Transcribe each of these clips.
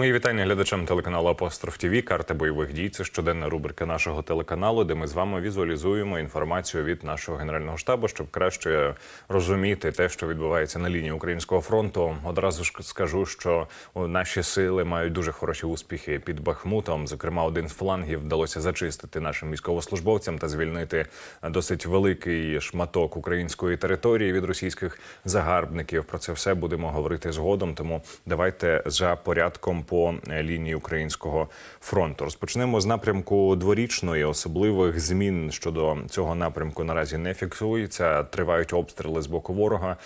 Мої вітання глядачам телеканалу Апостроф ТВ. Карта бойових дій. Це щоденна рубрика нашого телеканалу, де ми з вами візуалізуємо інформацію від нашого генерального штабу, щоб краще розуміти те, що відбувається на лінії українського фронту. Одразу ж скажу, що наші сили мають дуже хороші успіхи під Бахмутом. Зокрема, один з флангів вдалося зачистити нашим військовослужбовцям та звільнити досить великий шматок української території від російських загарбників. Про це все будемо говорити згодом. Тому давайте за порядком по лінії українського фронту. Розпочнемо з напрямку дворічної. Особливих змін щодо цього напрямку наразі не фіксується. Тривають обстріли з боку ворога.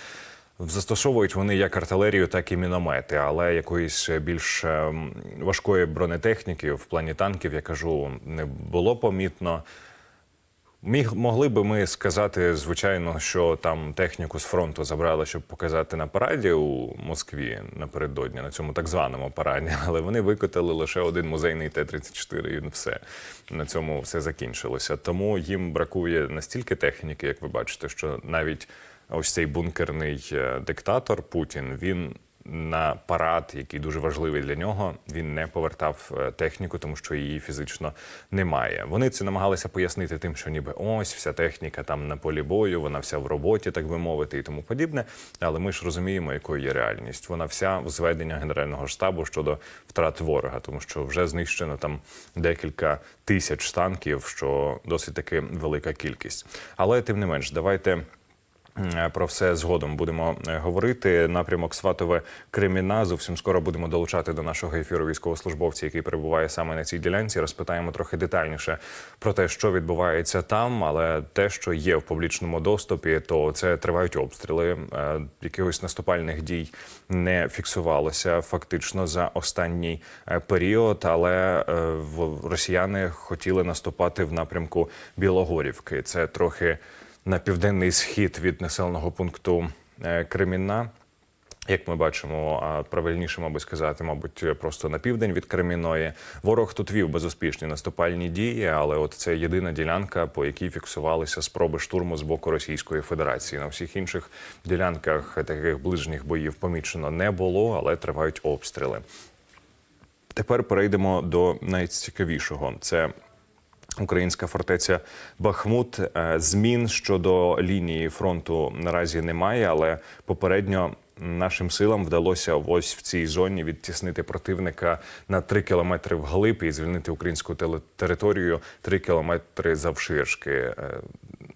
Застосовують вони як артилерію, так і міномети, але якоїсь більш ем, важкої бронетехніки в плані танків, я кажу, не було помітно. Міг могли би ми сказати, звичайно, що там техніку з фронту забрали, щоб показати на параді у Москві напередодні на цьому так званому параді, але вони викотали лише один музейний Т-34 і все на цьому все закінчилося. Тому їм бракує настільки техніки, як ви бачите, що навіть ось цей бункерний е, диктатор Путін він. На парад, який дуже важливий для нього, він не повертав е, техніку, тому що її фізично немає. Вони це намагалися пояснити тим, що ніби ось вся техніка там на полі бою, вона вся в роботі, так би мовити, і тому подібне. Але ми ж розуміємо, якою є реальність. Вона вся в зведення генерального штабу щодо втрат ворога, тому що вже знищено там декілька тисяч танків, що досить таки велика кількість. Але тим не менш, давайте. Про все згодом будемо е, говорити. Напрямок Сватове Креміна. Зовсім скоро будемо долучати до нашого ефіру військовослужбовця, який перебуває саме на цій ділянці. Розпитаємо трохи детальніше про те, що відбувається там, але те, що є в публічному доступі, то це тривають обстріли. Е, Якихось наступальних дій не фіксувалося фактично за останній е, період. Але росіяни хотіли наступати в напрямку Білогорівки. Це трохи на південний схід від населеного пункту Кремінна. Як ми бачимо, а правильніше, мабуть, сказати, мабуть, просто на південь від Креміної. Ворог тут вів безуспішні наступальні дії, але от це єдина ділянка, по якій фіксувалися спроби штурму з боку Російської Федерації. На всіх інших ділянках таких ближніх боїв помічено не було, але тривають обстріли. Тепер перейдемо до найцікавішого. Це Українська фортеця Бахмут змін щодо лінії фронту наразі немає, але попередньо нашим силам вдалося ось в цій зоні відтіснити противника на 3 кілометри вглиб і звільнити українську територію 3 кілометри завширшки.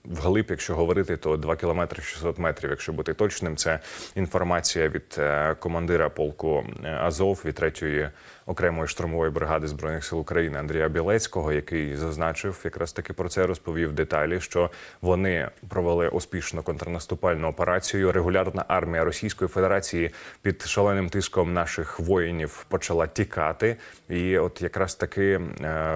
Вглиб, якщо говорити, то 2 кілометри 600 метрів. Якщо бути точним, це інформація від командира полку Азов від третьої окремої штурмової бригади збройних сил України Андрія Білецького, який зазначив якраз таки про це, розповів деталі, що вони провели успішну контрнаступальну операцію. Регулярна армія Російської Федерації під шаленим тиском наших воїнів почала тікати, і от якраз таки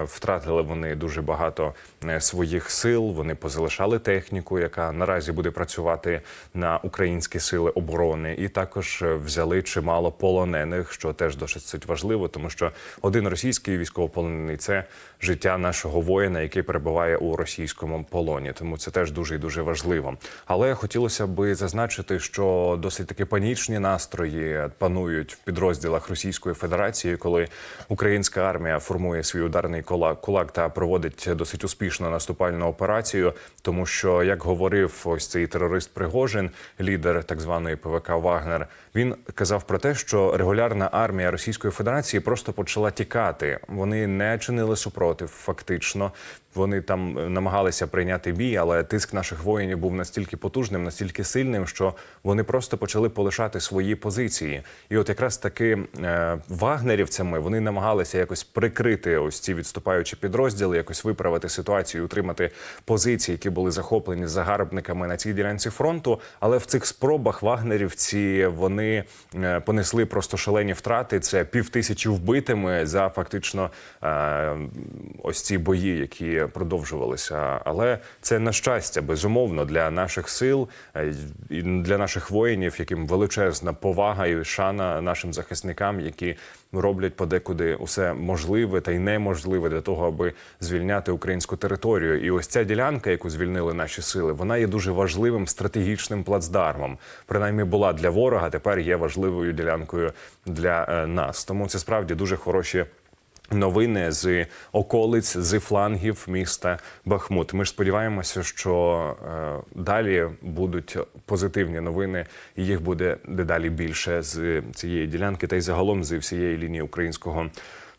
втратили вони дуже багато своїх сил. Вони позалишали техніку, яка наразі буде працювати на українські сили оборони, і також взяли чимало полонених, що теж досить важливо, тому що один російський військовополонений це життя нашого воїна, який перебуває у російському полоні. Тому це теж дуже і дуже важливо. Але хотілося би зазначити, що досить таки панічні настрої панують в підрозділах Російської Федерації, коли українська армія формує свій ударний кулак та проводить досить успішну наступальну операцію, тому що як говорив ось цей терорист Пригожин, лідер так званої ПВК Вагнер, він казав про те, що регулярна армія Російської Федерації просто почала тікати. Вони не чинили супротив, фактично. Вони там намагалися прийняти бій, але тиск наших воїнів був настільки потужним, настільки сильним, що вони просто почали полишати свої позиції. І от якраз таки е, вагнерівцями вони намагалися якось прикрити ось ці відступаючі підрозділи, якось виправити ситуацію, утримати позиції, які були захоплені загарбниками на цій ділянці фронту. Але в цих спробах вагнерівці вони е, понесли просто шалені втрати. Це пів тисячі вбитими за фактично е, ось ці бої, які продовжувалися, але це на щастя безумовно для наших сил і для наших воїнів, яким величезна повага і шана нашим захисникам, які роблять подекуди усе можливе та й неможливе для того, аби звільняти українську територію. І ось ця ділянка, яку звільнили наші сили, вона є дуже важливим стратегічним плацдармом. Принаймні була для ворога, тепер є важливою ділянкою для е, нас. Тому це справді дуже хороші. Новини з околиць, з флангів міста Бахмут. Ми ж сподіваємося, що е, далі будуть позитивні новини, і їх буде дедалі більше з цієї ділянки, та й загалом з всієї лінії українського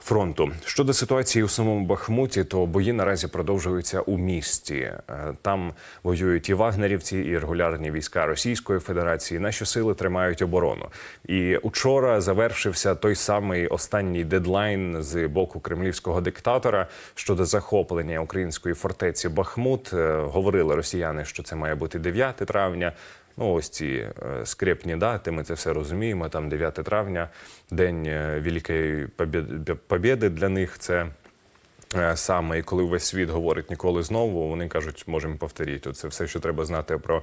фронту. Щодо ситуації у самому Бахмуті, то бої наразі продовжуються у місті. Е, Там воюють і вагнерівці, і регулярні війська Російської Федерації. Наші сили тримають оборону. І учора завершився той самий останній дедлайн з боку кремлівського диктатора щодо захоплення української фортеці Бахмут. Е, Говорили росіяни, що це має бути 9 травня. Ну, ось ці е, скрепні дати, ми це все розуміємо. Там 9 травня, день е, Великої Побєди для них це. е, Саме і коли весь світ говорить ніколи знову, вони кажуть, можемо повторити. Це все, що треба знати про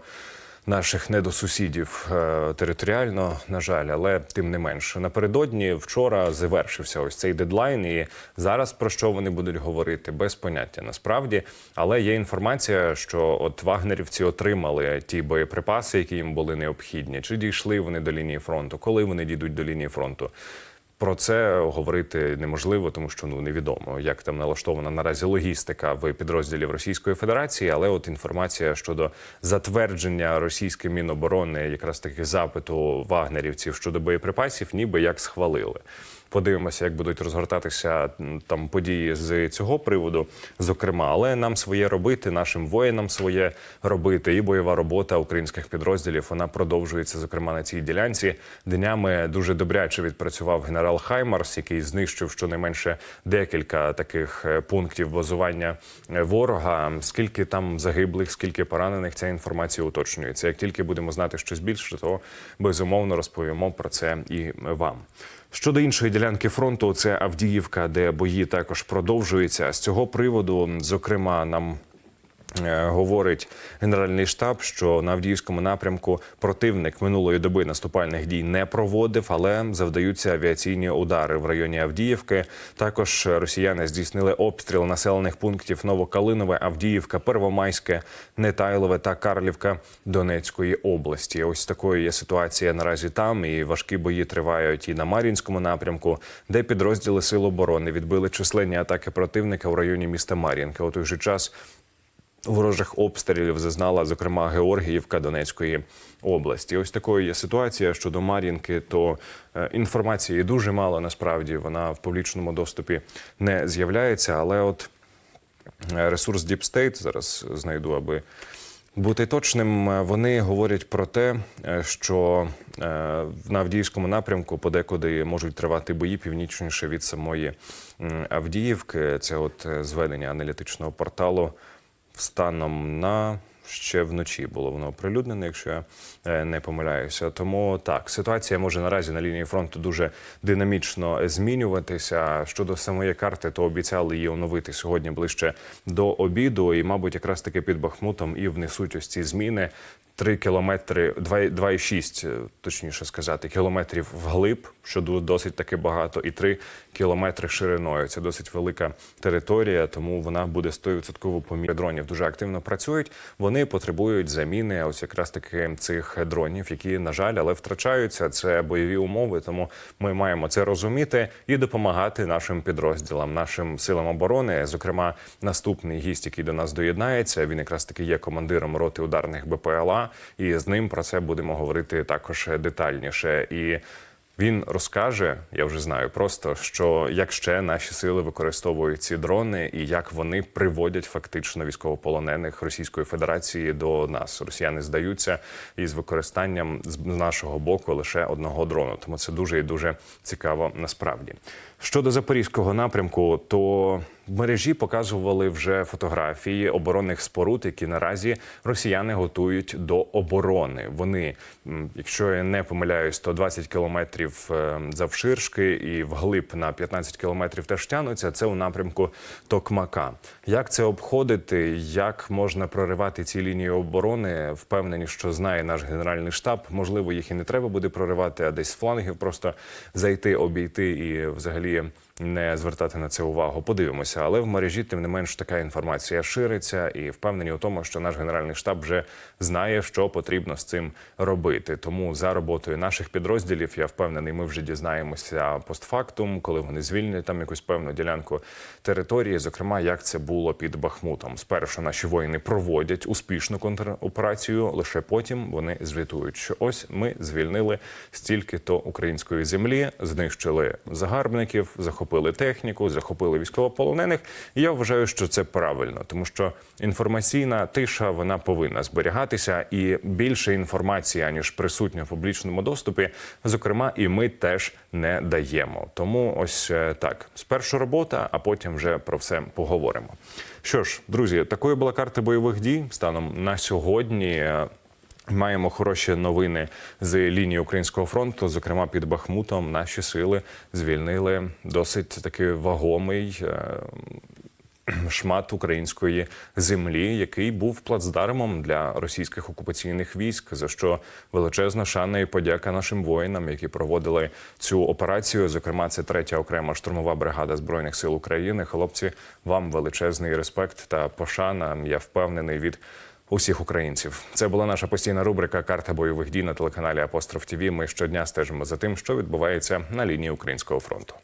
наших недосусідів е, територіально, на жаль, але тим не менше. Напередодні вчора завершився ось цей дедлайн, і зараз про що вони будуть говорити без поняття насправді. Але є інформація, що от вагнерівці отримали ті боєприпаси, які їм були необхідні. Чи дійшли вони до лінії фронту? Коли вони дійдуть до лінії фронту? Про це говорити неможливо, тому що ну невідомо, як там налаштована наразі логістика в підрозділів Російської Федерації. Але от інформація щодо затвердження російським міноборони, якраз таки запиту вагнерівців щодо боєприпасів, ніби як схвалили. Подивимося, як будуть розгортатися там події з цього приводу, зокрема, але нам своє робити, нашим воїнам своє робити, і бойова робота українських підрозділів вона продовжується, зокрема на цій ділянці. Днями дуже добряче відпрацював генерал Хаймарс, який знищив щонайменше декілька таких е, пунктів базування е, ворога. Скільки там загиблих, скільки поранених, ця інформація уточнюється. Як тільки будемо знати щось більше, то безумовно розповімо про це і вам. Щодо іншої ділянки фронту, це Авдіївка, де бої також продовжуються. З цього приводу, зокрема, нам говорить Генеральний штаб, що на Авдіївському напрямку противник минулої доби наступальних дій не проводив, але завдаються авіаційні удари в районі Авдіївки. Також росіяни здійснили обстріл населених пунктів Новокалинове, Авдіївка, Первомайське, Нетайлове та Карлівка Донецької області. Ось такою є ситуація наразі там. І важкі бої тривають і на Мар'їнському напрямку, де підрозділи Сил оборони відбили численні атаки противника у районі міста Мар'їнка. У той же час ворожих обстрілів зазнала, зокрема, Георгіївка Донецької області. Ось такою є ситуація щодо Мар'їнки. То е, інформації дуже мало насправді вона в публічному доступі не з'являється. Але от е, ресурс Deep State, зараз знайду, аби бути точним. е, Вони говорять про те, що на Авдіївському напрямку подекуди можуть тривати бої північніше від самої Авдіївки. Це от зведення аналітичного порталу станом на ще вночі було воно оприлюднене, якщо я е, не помиляюся. Тому так, ситуація може наразі на лінії фронту дуже динамічно змінюватися. Щодо самої карти, то обіцяли її оновити сьогодні ближче до обіду. І, мабуть, якраз таки під Бахмутом і внесуть ось ці зміни. 3 кілометри, 2 2,6, е, точніше сказати, кілометрів вглиб, що досить таки багато, і 3 кілометри шириною. Це досить велика територія, тому вона буде 100% помір. дронів. Дуже активно працюють. Вони потребують заміни ось якраз таки цих дронів, які, на жаль, але втрачаються. Це бойові умови, тому ми маємо це розуміти і допомагати нашим підрозділам, нашим силам оборони. Зокрема, наступний гість, який до нас доєднається, він якраз таки є командиром роти ударних БПЛА, і з ним про це будемо говорити також детальніше. І він розкаже, я вже знаю, просто що як ще наші сили використовують ці дрони і як вони приводять фактично військовополонених Російської Федерації до нас. Росіяни здаються із використанням з нашого боку лише одного дрону. Тому це дуже і дуже цікаво насправді. Щодо запорізького напрямку, то в мережі показували вже фотографії оборонних споруд, які наразі росіяни готують до оборони. Вони, якщо я не помиляюсь, то 20 кілометрів е, завширшки і вглиб на 15 кілометрів теж тянуться. Це у напрямку Токмака. Як це обходити? Як можна проривати ці лінії оборони? Впевнені, що знає наш генеральний штаб. Можливо, їх і не треба буде проривати, а десь з флангів просто зайти, обійти і взагалі не звертати на це увагу. Подивимося, але в мережі тим не менш така інформація шириться, і впевнені у тому, що наш генеральний штаб вже знає, що потрібно з цим робити. Тому за роботою наших підрозділів я впевнений, ми вже дізнаємося постфактум, коли вони звільнять там якусь певну ділянку території. Зокрема, як це було під Бахмутом. Спершу наші воїни проводять успішну контроперацію, лише потім вони звітують, що ось ми звільнили стільки то української землі, знищили загарбників, захопили техніку, захопили військовополонених. І я вважаю, що це правильно, тому що інформаційна тиша вона повинна зберігатися, і більше інформації аніж присутня в публічному доступі. Зокрема, і ми теж не даємо. Тому ось е, так: спершу робота, а потім вже про все поговоримо. Що ж, друзі, такою була карта бойових дій станом на сьогодні. Маємо хороші новини з лінії українського фронту. Зокрема, під Бахмутом наші сили звільнили досить таки вагомий е, шмат української землі, який був плацдармом для російських окупаційних військ. За що величезна шана і подяка нашим воїнам, які проводили цю операцію. Зокрема, це третя окрема штурмова бригада збройних сил України. Хлопці, вам величезний респект та пошана. Я впевнений від. Усіх українців це була наша постійна рубрика Карта бойових дій на телеканалі Апостроф ТІВІ. Ми щодня стежимо за тим, що відбувається на лінії українського фронту.